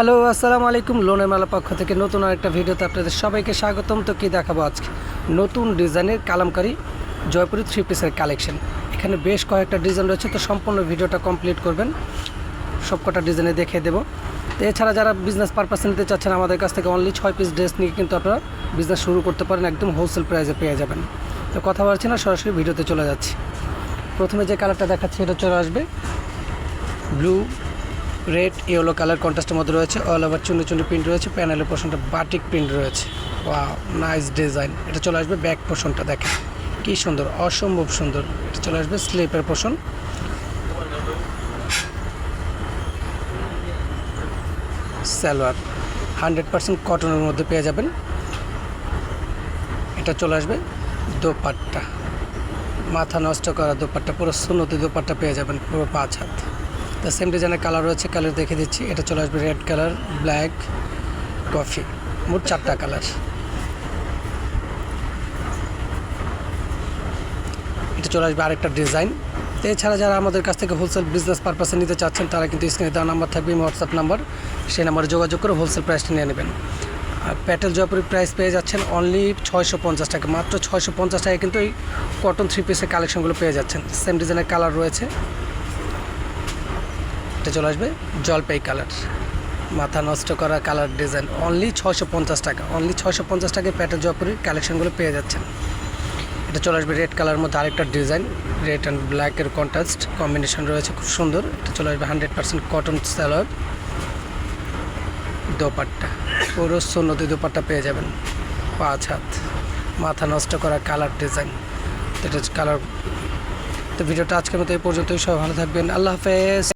Hello, আসসালামু আলাইকুম। লোনের মেলা পক্ষ থেকে নতুন আরেকটা ভিডিওতে আপনাদের সবাইকে স্বাগতম। তো কী দেখাবো আজকে? নতুন ডিজাইনের কালামকারি জয়পুরি থ্রি পিসের কালেকশন এখানে বেশ কয়েকটা ডিজাইন রয়েছে, তো সম্পূর্ণ ভিডিওটা কমপ্লিট করবেন। সবকটা ডিজাইনে দেখিয়ে দেবো। তো এছাড়া যারা বিজনেস পারপাসে নিতে চাচ্ছেন, আমাদের কাছ থেকে অনলি ছয় পিস ড্রেস নিয়ে কিন্তু আপনারা বিজনেস শুরু করতে পারেন, একদম হোলসেল প্রাইসে পেয়ে যাবেন। তো কথা বলছি না, সরাসরি ভিডিওতে চলে যাচ্ছি। প্রথমে যে কালারটা দেখাচ্ছি, এটা চলে আসবে। ব্লু রেড ইয়েলো কালার কন্ট্রাস্টের মধ্যে রয়েছে অল ওভার চুনি চুনি প্রিন্ট রয়েছে প্যানেলের পোর্শনটা বাটিক প্রিন্ট রয়েছে। ওয়া নাইস ডিজাইন এটা চলে আসবে ব্যাক পোর্শনটা দেখেন। কি সুন্দর, অসম্ভব সুন্দর। এটা চলে আসবে স্লিপের পোর্শন সালোয়ার হান্ড্রেড পার্সেন্ট কটনের মধ্যে পেয়ে যাবেন। এটা চলে আসবে দোপাট্টা। মাথা নষ্ট করা দোপাট্টা, পুরো সুন্নতি দোপাট্টা পেয়ে যাবেন পুরো পাঁচ হাত। তো সেম ডিজাইনের কালার রয়েছে কালার দেখে দিচ্ছি। এটা চলে আসবে রেড কালার ব্ল্যাক কফি মোট চারটা কালার এটা চলে আসবে আরেকটা ডিজাইন এছাড়া যারা আমাদের কাছ থেকে হোলসেল বিজনেস পারপাসে নিতে চাচ্ছেন, তারা কিন্তু স্ক্রিনে দেওয়া নাম্বার থাকবে হোয়াটসঅ্যাপ নাম্বার সেই নাম্বারে যোগাযোগ করে হোলসেল প্রাইসটা নিয়ে নেবেন। আর প্যাটেল জয়পুরের প্রাইস পেয়ে যাচ্ছেন অনলি ছয়শো পঞ্চাশ টাকা। মাত্র ছয়শো পঞ্চাশ টাকায় কিন্তু এই কটন থ্রি পিসের কালেকশনগুলো পেয়ে যাচ্ছেন। সেম ডিজাইনের কালার রয়েছে। এটা চলে আসবে জলপাই কালার। মাথা নষ্ট করা কালার ডিজাইন। অনলি ছশো পঞ্চাশ টাকা। অনলি ছশো পঞ্চাশ টাকায় প্যাটেল জয়পুরের কালেকশনগুলো পেয়ে যাচ্ছেন। এটা চলে আসবে রেড কালার মধ্যে আরেকটা ডিজাইন। রেড অ্যান্ড ব্ল্যাকের কন্ট্রাস্ট কম্বিনেশন রয়েছে, খুব সুন্দর। এটা চলে আসবে হান্ড্রেড পার্সেন্ট কটন স্যালার দোপাট্টা। পুরো সুন্নতি দোপাট্টা পেয়ে যাবেন। পাঁচ হাত। মাথা নষ্ট করা কালার ডিজাইন। এটা কালার তো ভিডিওটা আজকের মতো এই পর্যন্তই। সবাই ভালো থাকবেন। আল্লাহ হাফেজ।